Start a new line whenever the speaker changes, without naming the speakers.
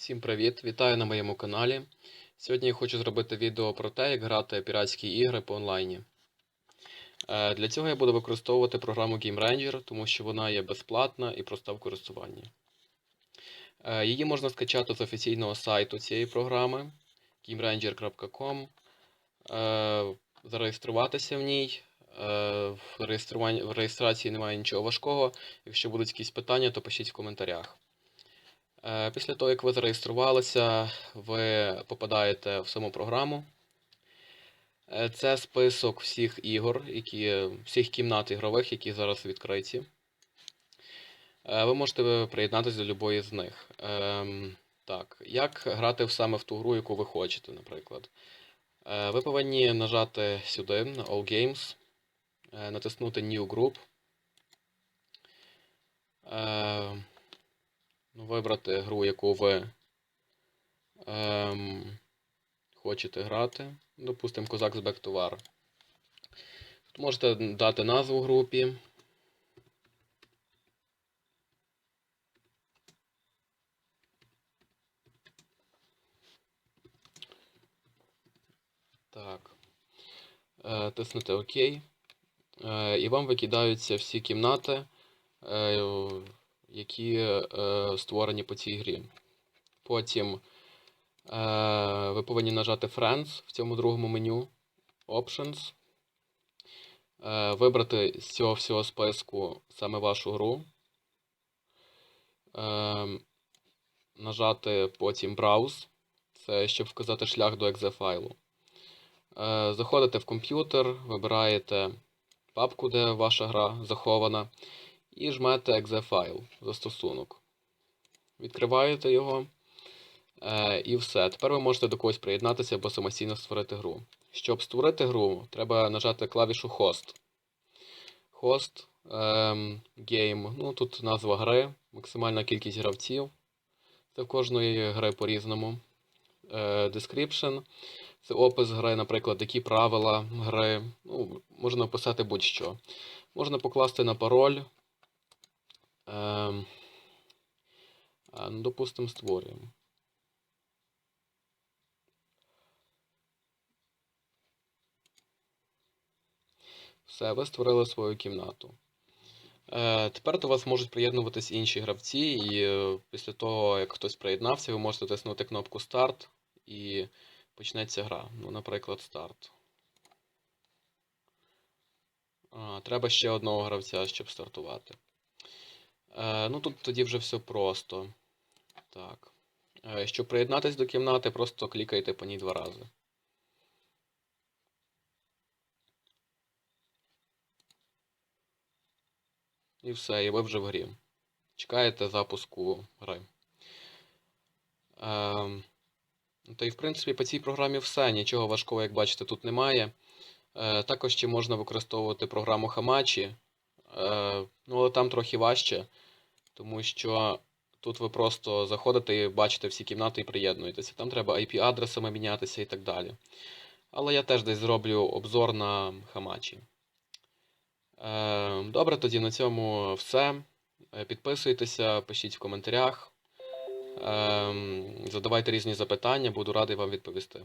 Всім привіт! Вітаю на моєму каналі. Сьогодні я хочу зробити відео про те, як грати піратські ігри по онлайні. Е, Для цього я буду використовувати програму Game Ranger, тому що вона є безплатна і проста в користуванні. Е, Її можна скачати з офіційного сайту цієї програми gameranger.com, е, зареєструватися в ній. В реєстрації немає нічого важкого. Якщо будуть якісь питання, то пишіть в коментарях. Е, Після того, як ви зареєструвалися, ви попадаєте в саму програму. Е, Це список всіх ігор, які, всіх кімнат ігрових, які зараз відкриті. Е, Ви можете приєднатися до любої з них. Ем, Так, як грати саме в ту гру, яку ви хочете, наприклад. Ви повинні нажати сюди, All Games, натиснути New Group. Вибрати гру, яку ви ем, хочете грати. Допустимо, Козак з to Тут можете дати назву групі. Так. Е, тиснете ОК. Е, і вам викидаються всі кімнати. Е, які е, створені по цій грі. Потім е, ви повинні нажати Friends в цьому другому меню, Options, е, вибрати з цього всього списку саме вашу гру, е, нажати потім Browse, це щоб вказати шлях до exe файлу. Е, заходите в комп'ютер, вибираєте папку, де ваша гра захована і жмете exe файл застосунок. Відкриваєте його е, і все. Тепер ви можете до когось приєднатися або самостійно створити гру. Щоб створити гру, треба нажати клавішу Host. Host ем, Game. Ну, тут назва гри, максимальна кількість гравців. Це в кожної гри по-різному. Е, description. Це опис гри, наприклад, які правила гри. Ну, можна описати будь-що. Можна покласти на пароль. Ем, ну, допустимо, створюємо. Все, ви створили свою кімнату. Е, тепер до вас можуть приєднуватись інші гравці, і е, після того, як хтось приєднався, ви можете тиснути кнопку Старт і почнеться гра. Ну, наприклад, старт. А, треба ще одного гравця, щоб стартувати. Е, ну тут тоді вже все просто. Так. Е, щоб приєднатися до кімнати, просто клікайте по ній два рази. І все, і ви вже в грі. Чекаєте запуску гри. Е, та й в принципі по цій програмі все. Нічого важкого, як бачите, тут немає. Е, також ще можна використовувати програму Hamachi. Е, ну, але там трохи важче. Тому що тут ви просто заходите і бачите всі кімнати і приєднуєтеся. Там треба IP-адресами мінятися і так далі. Але я теж десь зроблю обзор на Hamachi. Е, Добре, тоді на цьому все. Е, Підписуйтеся, пишіть в коментарях. Ем, Задавайте різні запитання, буду радий вам відповісти.